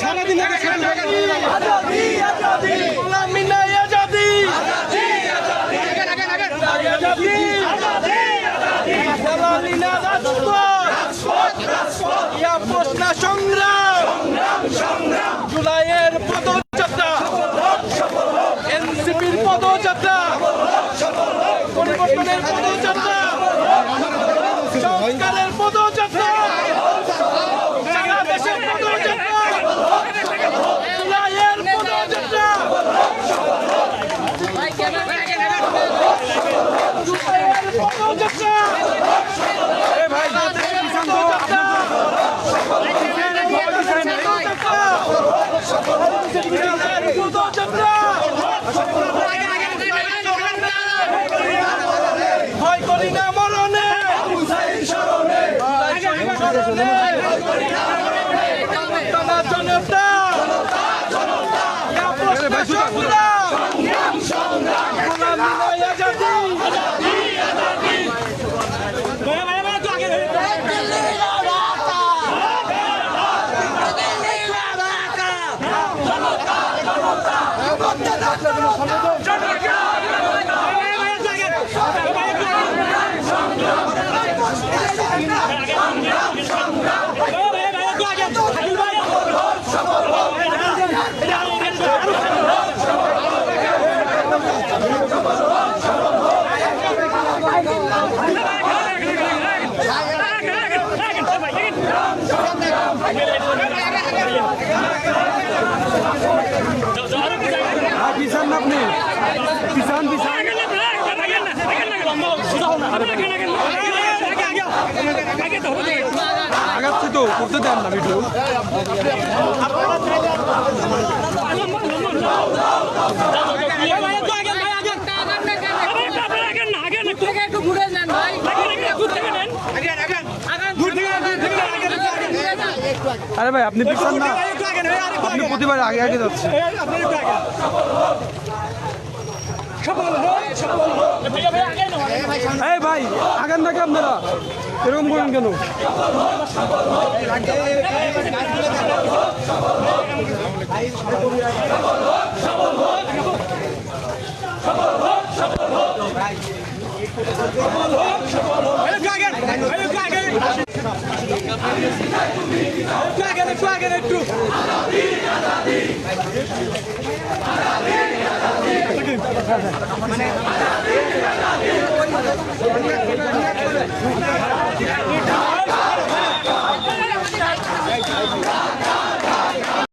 সারাদিন পদযাত্রা। পরিবর্তনের পদযাত্রা। সংস্কারের পদযাত্রা। সারা দেশের পদযাত্রা। জুলাইয়ের পদযাত্রা। জুলাইয়ের পদযাত্রা। করি না মরণে। জনতা জনতা ইয়া প্রশ্ন সংগ্রাম গোলামি নয় আজাদি পিছান না আপনি পিছান পিছান আগাচ্ছি তো, করতে দেন না ভিডিও আরে ভাই, আপনি পিছান না। আপনি প্রতিবার আগে আগে যাচ্ছে এই ভাই, আগান নাকি আপনারা। এরকম করেন কেন? একটু